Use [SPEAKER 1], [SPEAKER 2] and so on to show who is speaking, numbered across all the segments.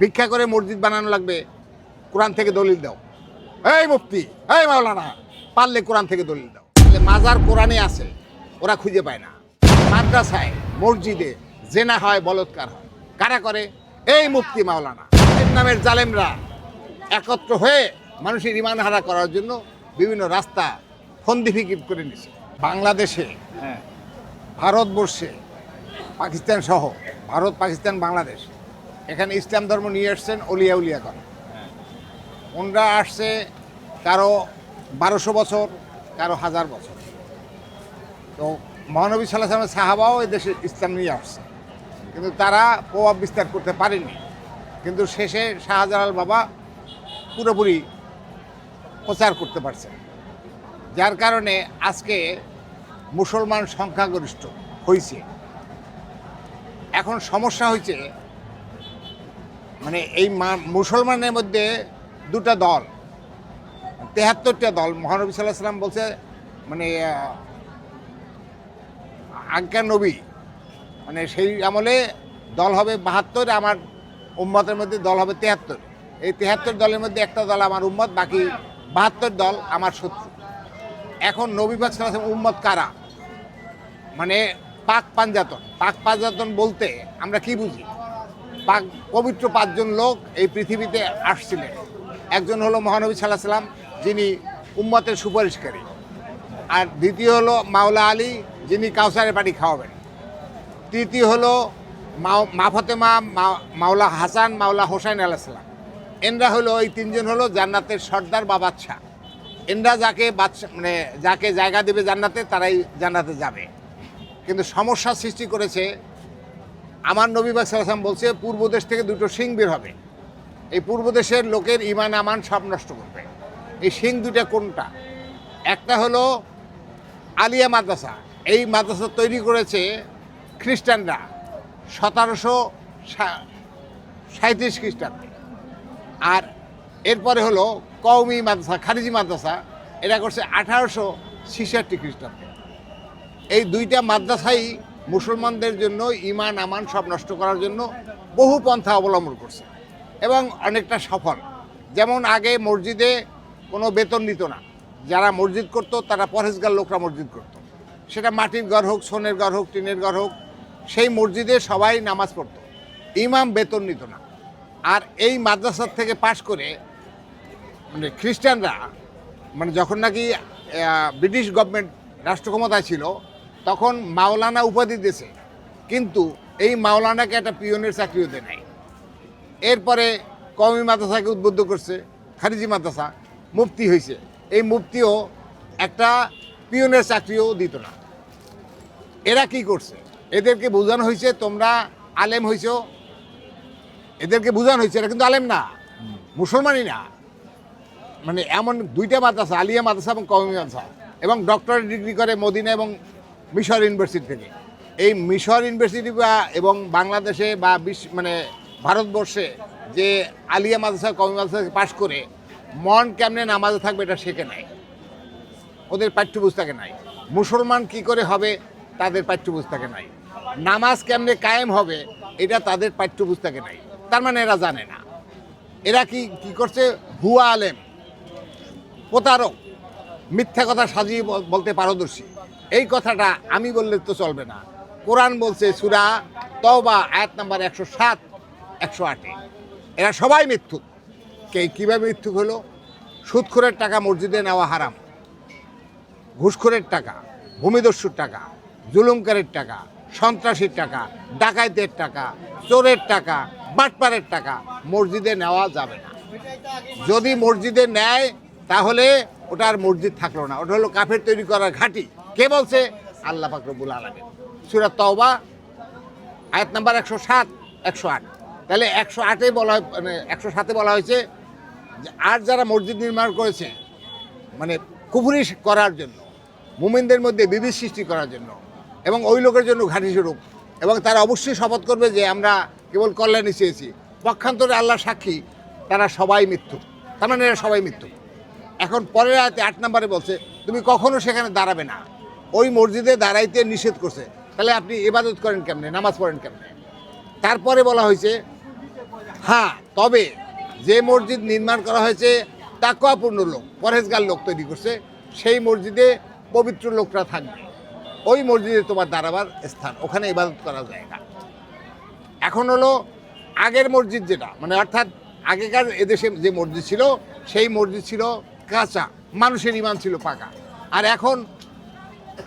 [SPEAKER 1] ভিক্ষা করে মসজিদ বানানো লাগবে কোরআন থেকে দলিল দাও। এই মুফতি এই মাওলানা পারলে কোরআন থেকে দলিল দাও। তাহলে মাজার কোরআনে আছে ওরা খুঁজে পায় না। মাদ্রাসায় মসজিদে জেনা হয় বলৎকার হয়। কারা করে? এই মুফতি মাওলানা। নামের জালেমরা একত্র হয়ে মানুষের ইমান হারা করার জন্য বিভিন্ন রাস্তা ফন্দি ফিকির করে নিছে বাংলাদেশে
[SPEAKER 2] হ্যাঁ।
[SPEAKER 1] ভারতবর্ষে পাকিস্তান সহ ভারত পাকিস্তান বাংলাদেশ এখানে ইসলাম ধর্ম নিয়ে আসছেন অলিয়া উলিয়া করে ওনরা আসছে কারও বারোশো বছর, কারও হাজার বছর। তো মহানবী সাল্লাহ সাহাবাও এই দেশে ইসলাম নিয়ে আসছে। কিন্তু তারা প্রভাব বিস্তার করতে পারেনি। কিন্তু শেষে শাহজালাল বাবা পুরোপুরি প্রচার করতে পারছেন যার কারণে আজকে মুসলমান সংখ্যাগরিষ্ঠ হয়েছে এখন সমস্যা হয়েছে মানে এই মুসলমানের মধ্যে দুটা দল, তেহাত্তরটা দল, মহানবী সাল্লাহ সাল্লাম বলছে মানে আজ্ঞা নবী মানে সেই আমলে দল হবে বাহাত্তর, আমার উম্মতের মধ্যে দল হবে তেহাত্তর। এই তেহাত্তর দলের মধ্যে একটা দল আমার উম্মত, বাকি বাহাত্তর দল আমার শত্রু। এখন নবী পাক সাল্লাল্লাহু আলাইহি উম্মত কারা? মানে পাক পাঞ্জাতন। পাক পাঞ্জাতন বলতে আমরা কি বুঝি? পাক পবিত্র পাঁচজন লোক এই পৃথিবীতে আসছিলেন। একজন হলো মহানবী সাল্লাহ সাল্লাম, যিনি উম্মতের সুপারিশকারী। আর দ্বিতীয় হলো মাওলা আলী, যিনি কাউসারের পানি খাওয়াবেন। তৃতীয় হলো মা ফতেমা মাওলা হাসান, মাওলা হোসাইন আলাহিসাল্লাম এনরা হলো, এই তিনজন হলো জান্নাতের সর্দার বা বাদশাহ। এনরা যাকে বাদশা মানে যাকে জায়গা দেবে জান্নাতে, তারাই জান্নাতে যাবে। কিন্তু সমস্যা সৃষ্টি করেছে আমার নবী বাসাম বলছে, পূর্ব দেশ থেকে দুটো সিং বের হবে। এই পূর্ব দেশের লোকের ইমান আমান সব নষ্ট করবে। এই সিং দুটা কোনটা? একটা হলো আলিয়া মাদ্রাসা। এই মাদ্রাসা তৈরি করেছে খ্রিস্টানরা সতেরোশো সাঁত্রিশ খ্রিস্টাব্দে। আর এরপরে হলো কওমি মাদ্রাসা, খারিজি মাদ্রাসা। এটা করছে আঠারোশো ছিষট্টি খ্রিস্টাব্দে। এই দুইটা মাদ্রাসাই মুসলমানদের জন্য ইমান আমান সব নষ্ট করার জন্য বহু পন্থা অবলম্বন করছে এবং অনেকটা সফল। যেমন আগে মসজিদে কোনো বেতন নিত না। যারা মসজিদ করতো, তারা পরেশগার লোকরা মসজিদ করতো। সেটা মাটির ঘর হোক, সোনের ঘর হোক, টিনের ঘর হোক, সেই মসজিদে সবাই নামাজ পড়তো। ইমাম বেতন নিত না। আর এই মাদ্রাসার থেকে পাশ করে মানে খ্রিস্টানরা মানে যখন নাকি ব্রিটিশ গভর্নমেন্ট রাষ্ট্র ক্ষমতায় ছিল তখন মাওলানা উপাধি দিয়েছে। কিন্তু এই মাওলানাকে একটা পিয়নের চাকরিও দেয় নাই। এরপরে কওমি মাদ্রাসাকে উদ্বুদ্ধ করছে, খারিজি মাদ্রাসা, মুফতি হয়েছে এই মুফতিও একটা পিয়নের চাকরিও দিত না। এরা কি করছে? এদেরকে বোঝানো হয়েছে তোমরা আলেম হয়েছো এদেরকে বোঝানো হয়েছে এরা কিন্তু আলেম না, মুসলমানই না। মানে এমন দুইটা মাদ্রাসা, আলিয়া মাদ্রাসা এবং কওমি মাদ্রাসা, এবং ডক্টরেট ডিগ্রি করে মদিনা এবং মিশর ইউনিভার্সিটি থেকে। এই মিশর ইউনিভার্সিটি বা এবং বাংলাদেশে বা বিশ্ব মানে ভারতবর্ষে যে আলিয়া মাদ্রাসা, কওমি মাদ্রাসা পাশ করে মন কেমনে নামাজে থাকবে এটা শেখে নাই। ওদের পাঠ্যপুস্তকে নাই। মুসলমান কি করে হবে তাদের পাঠ্যপুস্তকে নাই। নামাজ কেমনে কায়েম হবে এটা তাদের পাঠ্যপুস্তকে নাই। তার মানে এরা জানে না। এরা কি কি করছে? ভুয়া আলেম, প্রতারক, মিথ্যা কথা সাজিয়ে বলতে পারদর্শী। এই কথাটা আমি বললে তো চলবে না। কোরআন বলছে সুরা তওবা, আয়াত নাম্বার একশো সাত, একশো আটে এরা সবাই মিথ্যুক। কে কীভাবে মিথ্যুক হলো? সুদখোরের টাকা মসজিদে নেওয়া হারাম। ঘুষখোরের টাকা, ভূমিদস্যুর টাকা, জুলুমকারের টাকা, সন্ত্রাসীর টাকা, ডাকাইতের টাকা, চোরের টাকা, বাটপারের টাকা মসজিদে নেওয়া যাবে না। যদি মসজিদে নেয়, তাহলে ওটা আর মসজিদ থাকল না। ওটা হলো কাফের তৈরি করার ঘাঁটি। কে বলছে? আল্লাহ ফাকরবুল আলমী সুরাত তওবা, আয়াত নাম্বার একশো সাত, একশো আট। তাহলে একশো আটে বলা হয় মানে একশো সাতে বলা হয়েছে আর যারা মসজিদ নির্মাণ করেছে মানে কুফুরি করার জন্য, মুমিনদের মধ্যে বিবিধ সৃষ্টি করার জন্য, এবং ওই লোকের জন্য ঘাঁটি স্বরূপ এবং তারা অবশ্যই শপথ করবে যে আমরা কেবল কল্যাণই চেয়েছি পক্ষান্তরে আল্লাহ সাক্ষী, তারা সবাই মৃত্যু। তার মানে এরা সবাই মৃত্যু। এখন পরের আয়াতে আট নম্বরে বলছে, তুমি কখনো সেখানে দাঁড়াবে না। ওই মসজিদে দাঁড়াইতে নিষেধ করছে। তাহলে আপনি ইবাদত করেন কেমনে? নামাজ পড়েন কেমনে? তারপরে বলা হয়েছে হ্যাঁ তবে যে মসজিদ নির্মাণ করা হয়েছে তাকুয়াপূর্ণ লোক পরেজগার লোক তৈরি করছে, সেই মসজিদে পবিত্র লোকরা থাকবে। ওই মসজিদে তোমার দাঁড়াবার স্থান, ওখানে ইবাদত করা যায় না এখন হলো আগের মসজিদ যেটা মানে অর্থাৎ আগেকার এদেশে যে মসজিদ ছিল, সেই মসজিদ ছিল কাঁচা, মানুষের ইমান ছিল পাকা। আর এখন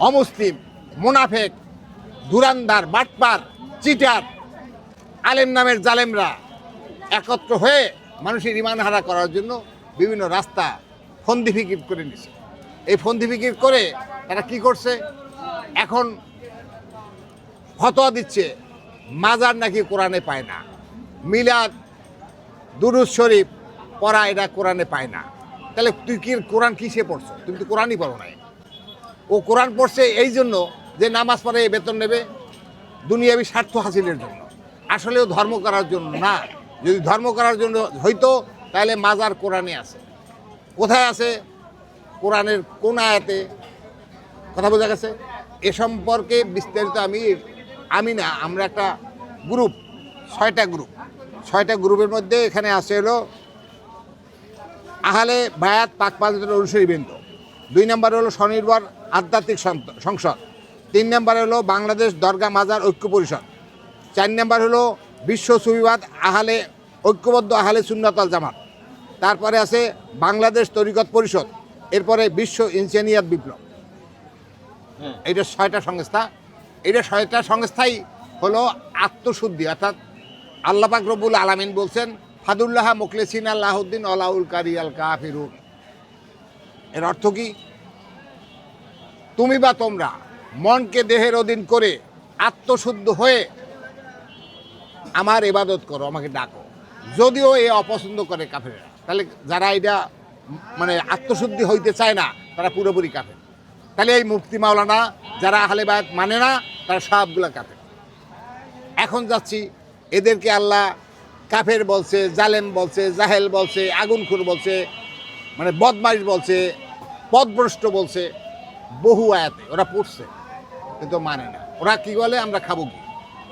[SPEAKER 1] অমুসলিম, মোনাফেক, দুরান্দার, বাটপার, চিটার, আলেম নামের জালেমরা একত্র হয়ে মানুষের ইমান হারা করার জন্য বিভিন্ন রাস্তা ফন্দি ফিকির করে নিছে। এই ফন্দি ফিকির করে তারা কি করছে? এখন ফতোয়া দিচ্ছে, মাজার নাকি কোরআনে পায় না। মিলাদ দুরুজ শরীফ পড়া এটা কোরআনে পায় না। তাহলে তুই কি, কোরআন কিসে পড়ছো? তুমি তো কোরআনই পড়ো নাই। ও কোরআন পড়ছে এই জন্য যে নামাজ পড়ে বেতন নেবে। দুনিয়াবি স্বার্থ হাসিলের জন্য। আসলেও ধর্ম করার জন্য না। যদি ধর্ম করার জন্য হইতো, তাহলে মাজার কোরআনে আছে। কোথায় আছে? কোরআনের কোন আয়াতে। কথা বোঝা গেছে? এ সম্পর্কে বিস্তারিত আমি আমি না, আমরা একটা গ্রুপ ছয়টা গ্রুপ ছয়টা গ্রুপের মধ্যে এখানে আছে হলো আহালে বায়াত পাক পাকিস্তানের অনুসারী বৃন্দ। দুই নম্বর হলো স্বনির্ভর আধ্যাত্মিক সংসদ। তিন নম্বরে হলো বাংলাদেশ দরগা মাজার ঐক্য পরিষদ। চার নম্বর হলো বিশ্ব সুবিবাদ আহালে ঐক্যবদ্ধ আহালে সুন্নতাল জামাত। তারপরে আছে বাংলাদেশ তরিকত পরিষদ, এরপরে বিশ্ব ইঞ্জিনিয়ার বিপ্লব। এটা ছয়টা সংস্থা। এটা ছয়টা সংস্থাই হলো আত্মশুদ্ধি, অর্থাৎ আল্লাপাক রব্বুল আলামিন বলছেন, ফাদুল্লাহ মুখলেসিন আল্লাহদ্দিন আলাউল কারি আল কাফিরুন। এর অর্থ কি? তুমি বা তোমরা মনকে দেহের অধীন করে আত্মশুদ্ধ হয়ে আমার ইবাদত করো, আমাকে ডাকো। যদিও এ অপছন্দ করে কাফেরা তাহলে যারা এটা মানে আত্মশুদ্ধি হইতে চায় না, তারা পুরোপুরি কাফের। তাহলে এই মুফতি মাওলানা, যারা আহলে বায়াত মানে না, তারা সবগুলো কাফের। এখন যাচ্ছি, এদেরকে আল্লাহ কাফের বলছে, জালেম বলছে, জাহেল বলছে আগুনখুর বলছে মানে বদমাইশ বলছে পদভ্রষ্ট বলছে, বহু আয়াতে, ওরা পড়ছে, কিন্তু মানে না। ওরা কি বলে? আমরা খাব কি?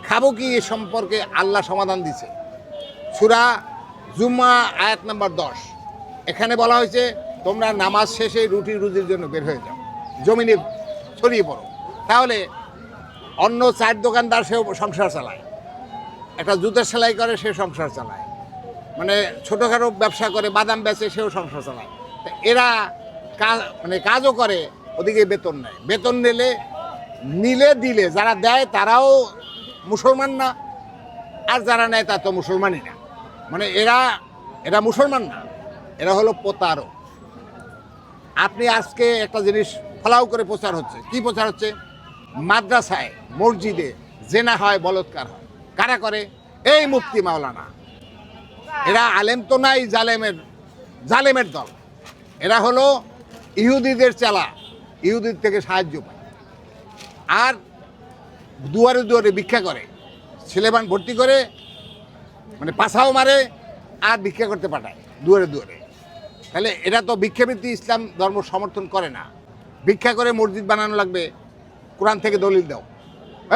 [SPEAKER 1] খাব কি এ সম্পর্কে আল্লাহ সমাধান দিছে। সুরা জুম্মা আয়াত নাম্বার দশ। এখানে বলা হয়েছে, তোমরা নামাজ শেষে রুটি রুজির জন্য বের হয়ে যাও। জমিনে ছড়িয়ে পড়ো। তাহলে অন্য চার দোকানদার সেও সংসার চালায়। একটা জুতের সেলাই করে, সে সংসার চালায়। মানে ছোটোখাটো ব্যবসা করে, বাদাম বেচে সেও সংসার চালায়। এরা কাজ মানে কাজও করে, ওদিকে বেতন নেয়। বেতন নিলে নিলে দিলে, যারা দেয় তারাও মুসলমান না, আর যারা নেয় তা তো মুসলমানই না। মানে এরা এরা মুসলমান না, এরা হলো প্রতারক। আপনি আজকে একটা জিনিস ফলাও করে প্রচার হচ্ছে। কি প্রচার হচ্ছে? মাদ্রাসায়, মসজিদে জেনা হয়, বলৎকার হয়। কারা করে? এই মুফতি মাওলানা। এরা আলেম তো নাই, জালেমের জালেমের দল। এরা হলো ইহুদিদের চালা, ইহুদির থেকে সাহায্য পায়। আর দুয়ারে দুয়ারে ভিক্ষা করে ছেলেবান ভর্তি করে মানে পাছাও মারে, আর ভিক্ষা করতে পাঠায় দুয়ারে দুয়ারে। তাহলে এটা তো ভিক্ষাবৃত্তি ইসলাম ধর্ম সমর্থন করে না। ভিক্ষা করে মসজিদ বানানো লাগবে, কোরআন থেকে দলিল দাও।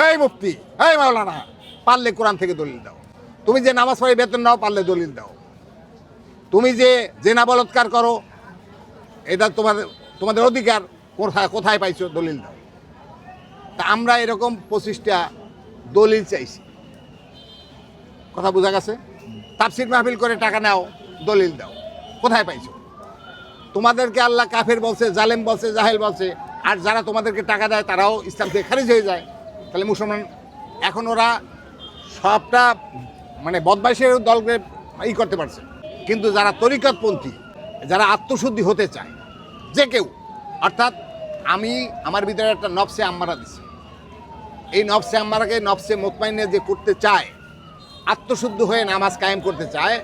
[SPEAKER 1] এই মুফতি, এই মাওলানা, পারলে কোরআন থেকে দলিল দাও। তুমি যে নামাজ পড়ে বেতন নাও, পারলে দলিল দাও। তুমি যে জেনা বলৎকার করো এটা তোমাদের তোমাদের অধিকার, কোথায় কোথায় পাইছো দলিল দাও। তা আমরা এরকম পঁচিশটা দলিল চাইছি। কথা বোঝা গেছে? তাফসির মাহফিল করে টাকা নাও, দলিল দাও। কোথায় পাইছো? তোমাদেরকে আল্লাহ কাফের বলছে, জালেম বলছে, জাহেল বলছে, আর যারা তোমাদেরকে টাকা দেয় তারাও ইসলাম থেকে খারিজ হয়ে যায়। তাহলে মুসলমান, এখন ওরা সবটা মানে বদমাইশের দলকে ই করতে পারছে। কিন্তু যারা তরিকতপন্থী যারা আত্মশুদ্ধি হতে চায়, যে কেউ, অর্থাৎ আমি আমার ভিতরে একটা নফসে আম্মারা দিছি। এই নফসে আম্মারাকে নফসে মোতমাইনে যে করতে চায়, আত্মশুদ্ধ হয়ে নামাজ কায়েম করতে চায়,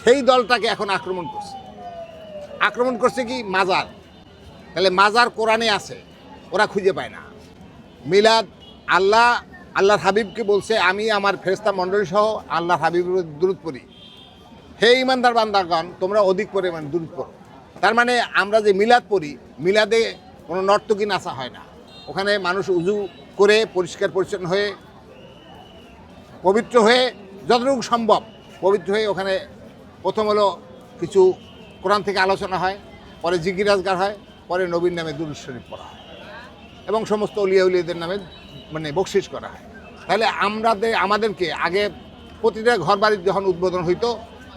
[SPEAKER 1] সেই দলটাকে এখন আক্রমণ করছে। আক্রমণ করছে কি? মাজার। তাহলে মাজার কোরআনে আছে, ওরা খুঁজে পায় না। মিলাদ, আল্লাহ, আল্লাহর হাবিবকে বলছে, আমি আমার ফেরস্তা মণ্ডলী সহ আল্লাহর হাবিবের দূরত পড়ি। হে ইমানদার বান্দারগণ তোমরা অধিক পরিমাণ দূর পড়ো তার মানে আমরা যে মিলাদ পড়ি, মিলাদে কোনো নর্তকী নাচা হয় না। ওখানে মানুষ উজু করে পরিষ্কার পরিচ্ছন্ন হয়ে, পবিত্র হয়ে যতটুকু সম্ভব পবিত্র হয়ে ওখানে প্রথম হলো কিছু কোরআন থেকে আলোচনা হয়, পরে জিগিরাজগার হয়, পরে নবীর নামে দুরুদ শরীফ পড়া হয় এবং সমস্ত অলিয়া উলিয়াদের নামে মানে বকশিস করা হয়। তাহলে আমাদের আমাদেরকে আগে প্রতিটা ঘর বাড়ির যখন উদ্বোধন হইতো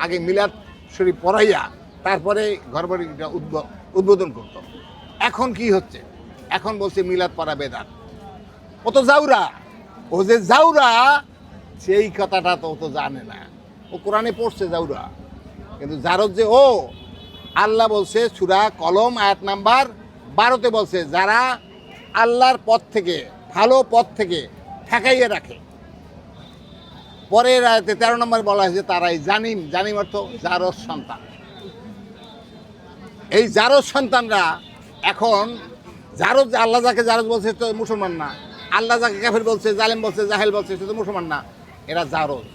[SPEAKER 1] আগে মিলাদ শরীফ পড়াইয়া তারপরে ঘর বাড়িটা উদ্বোধন করতো। এখন কি হচ্ছে? এখন বলছে মিলাদ পড়া বেদাত। ও তো জাউরা, ও যে জাউরা, সেই কথাটা তো ও তো জানে না। ও কোরআনে পড়ছে জাউরা। কিন্তু জারদ যে ও, আল্লাহ বলছে সুরা কলম, আয়াত নাম্বার বারোতে বলছে, যারা আল্লাহর পথ থেকে, ভালো পথ থেকে ঠেকাইয়ে রাখে আয়াতে তেরো নম্বর বলা হয়েছে তারাই জানিম জানিম অর্থ জারস সন্তান। এই জারস সন্তানরা এখন জারদ আল্লাহ যাকে জারদ বলছে তো মুসলমান না, আল্লাহ যাকে কাফের বলছে, জালেম বলছে, জাহেল বলছে সে তো মুসলমান না, এরা জারদ